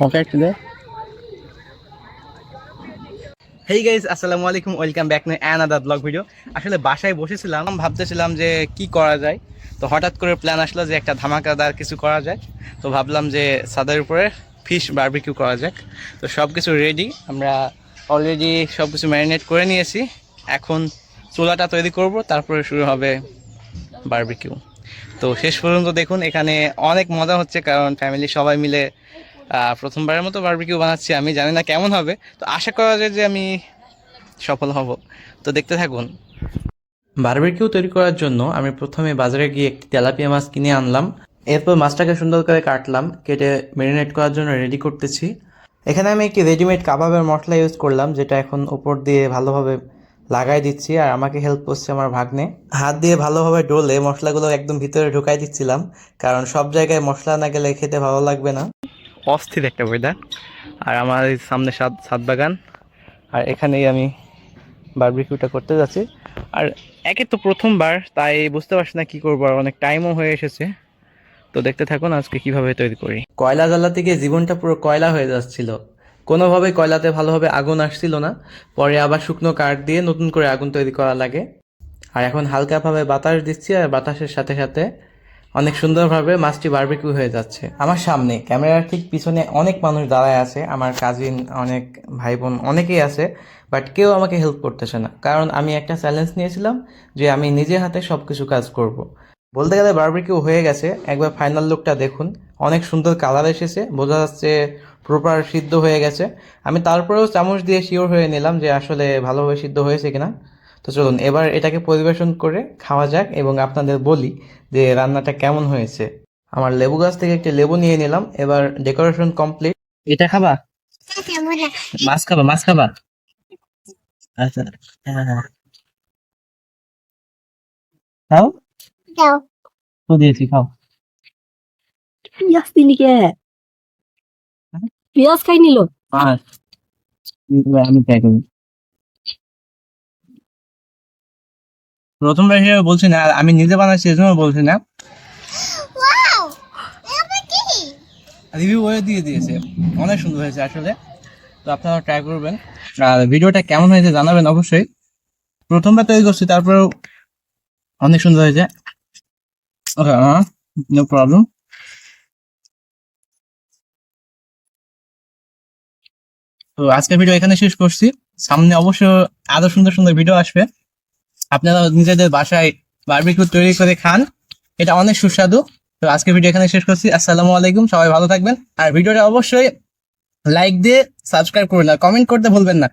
Pocket দে হেই guys আসসালামু আলাইকুম welcome back to another blog video আসলে বাসায় বসেছিলাম, ভাবতেছিলাম যে কি করা যায়। তো হঠাৎ করে প্ল্যান আসলো যে একটা ধামাকাদার কিছু করা যায় তো ভাবলাম যে ছাদের উপরে ফিশ বারবিকিউ করা যাক। তো সব কিছু রেডি আমরা অলরেডি সব কিছু ম্যারিনেট করে নিয়েছি। এখন চুলাটা তৈরি করব, তারপরে শুরু হবে বারবিকিউ তো শেষ পর্যন্ত দেখুন, এখানে অনেক মজা হচ্ছে, কারণ ফ্যামিলি সবাই মিলে প্রথমবারের মতো বারবিকিউ বানাচ্ছি, আমি জানি না কেমন হবে, তো আশা করা যায় যে আমি সফল হব। তো দেখতে থাকুন। বারবিকিউ তৈরি করার জন্য আমি প্রথমে বাজারে গিয়ে একটি তেলাপিয়া মাছ কিনে আনলাম। এরপর মাছটাকে সুন্দর করে কাটলাম, কেটে ম্যারিনেট করার জন্য রেডি করতেছি। এখানে আমি একটি রেডিমেড কাবাবের মশলা ইউজ করলাম, যেটা এখন উপর দিয়ে ভালোভাবে লাগাই দিচ্ছি, আর আমাকে হেল্প করছে আমার ভাগ্নে। হাত দিয়ে ভালোভাবে ডলে মশলাগুলো একদম ভিতরে ঢুকাই দিচ্ছিলাম, কারণ সব জায়গায় মশলা না গেলে খেতে ভালো লাগবে না। অস্থির একটা ওয়েদার আর আমার সামনে সাত সাত বাগান। আর এখানেই আমি বারবিকিউটা করতে যাচ্ছি। আর একে তো প্রথমবার, তাই বুঝতে পারছি না কী করব, আর অনেক টাইমও হয়ে এসেছে। তো দেখতে থাকুন আজকে কীভাবে তৈরি করি। কয়লা জ্বালা থেকে জীবনটা পুরো কয়লা হয়ে যাচ্ছিল। কোনোভাবে কয়লাতে ভালোভাবে আগুন আসছিল না। পরে আবার শুকনো কাঠ দিয়ে নতুন করে আগুন তৈরি করা লাগে। আর এখন হালকাভাবে বাতাস দিচ্ছি, আর বাতাসের সাথে সাথে অনেক সুন্দরভাবে মাছটি বারবিকিউ হয়ে যাচ্ছে। আমার সামনে, ক্যামেরার ঠিক পিছনে অনেক মানুষ দাঁড়ায় আছে, আমার কাজিন অনেক ভাই বোন অনেকেই আছে বাট কেউ আমাকে হেল্প করতেছে না। কারণ আমি একটা চ্যালেঞ্জ নিয়েছিলাম যে আমি নিজে হাতে সব কিছু কাজ করব। বলতে গেলে বারবিকিউ হয়ে গেছে, একবার ফাইনাল লুকটা দেখুন। অনেক সুন্দর কালার এসেছে, বোঝা যাচ্ছে প্রপার সিদ্ধ হয়ে গেছে। আমি তারপরেও চামচ দিয়ে শিওর হয়ে নিলাম যে আসলে ভালোভাবে সিদ্ধ হয়েছে কিনা। তো চলুন এবার এটাকে পরিবেশন করে খাওয়া যাক এবং আপনাদের বলি যে রান্নাটা কেমন হয়েছে। আমার লেবু গাছ থেকে একটি লেবু নিয়ে নিলাম এবার ডেকোরেশন কমপ্লিট। এটা খাবা? মাছ খাবা মাছ খাবা? আচ্ছা হ্যাঁ। হ্যাঁ খাও। তো দিয়েছি খাও। পিঁয়াজ দিলি কে? পিঁয়াজ খাই নিল? মাছ আমি ট্রাই প্রথমবার হিসেবে বলছি না আমি নিজে বানাচ্ছি এজন্য বলছি না। রিভিউ ওয়ে দিয়ে দিয়েছে। অনেক সুন্দর হয়েছে আসলে। তো আপনারা ট্রাই করবেন। আর ভিডিওটা কেমন হয়েছে জানাবেন অবশ্যই। প্রথমবার তৈরি করছি তারপরেও অনেক সুন্দর হয়েছে। ওকে নো প্রবলেম তো আজকের ভিডিও এখানে শেষ করছি। সামনে অবশ্য আরও সুন্দর সুন্দর ভিডিও আসবে। আপনারা নিজেদের বাসায় বারবিকিউ তৈরি করে খান। এটা অনেক সুস্বাদু। তো আজকে ভিডিও এখানে শেষ করছি। আসসালামু আলাইকুম, সবাই ভালো থাকবেন। আর ভিডিওটা অবশ্যই লাইক দিয়ে সাবস্ক্রাইব করুন। আর কমেন্ট করতে ভুলবেন না।